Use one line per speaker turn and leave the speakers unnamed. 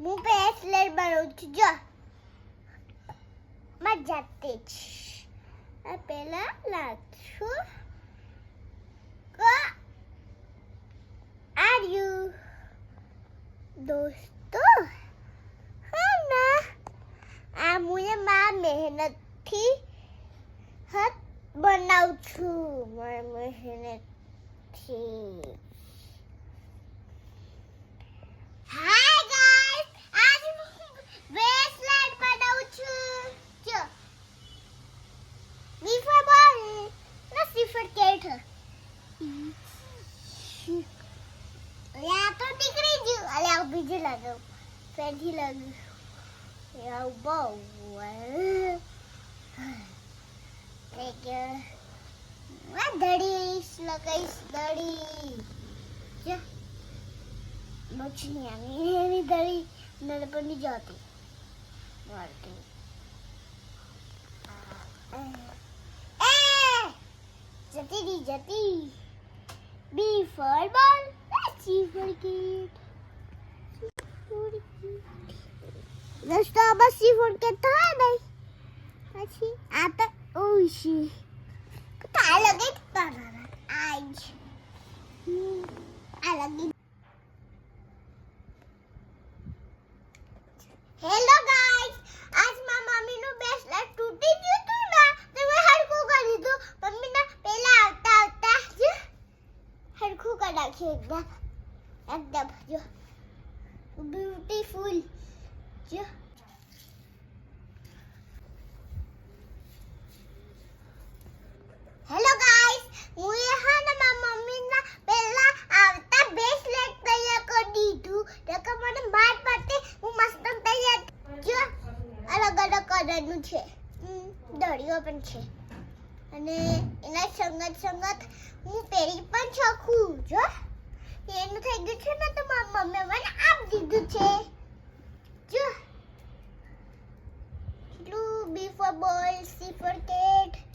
હું બ્રેસલેટ બનાવું છું જો માં જાતે જ પહેલા નાખશું આર યુ દોસ્તો હા ના આ મુએ મા મહેનતથી હાથ બનાવું છું મારી મહેનતથી યા તો નીકળી ગયું અલે આ બીજું લગાવ ફેરથી લગાવ યા બહુ like આ દડીશ લગાઈશ દડી જો બચની આની એની દડી નળ પર નહીં જતી મારતી એ જતી રહી જતી B for ball. C for cat દોસ્તો બસ સી ફોર કિટ થાય નહીં પછી આ તો ઓશી આ લગે આ લગી હેલો ગાઈસ આજ મારા મમ્મીનું બ્રેસલેટ તૂટી ગયું હતું ને તો મેં હરખું કરી દીધું મમ્મીના પહેલા આવતા આવતા જ નાખ્યું એકદમ એકદમ જો બ્યુટીફુલ જો હેલો ગાઈસ હું એ હા ને મારા મમ્મીના પહેલા આવતા બ્રેસલેટ તૈયાર કરી દીધું તો મને માર પડતી હું મસ્ત તૈયાર જો અલગ અલગ કલરનું છે હમ, પણ છે અને એના સંગત સંગત હું પહેરી પણ શકું જો. એનું થઈ ગયું છે ને તો મારી મમ્મી મને આપી દીધું છે. જો. એટલું B for ball C for cat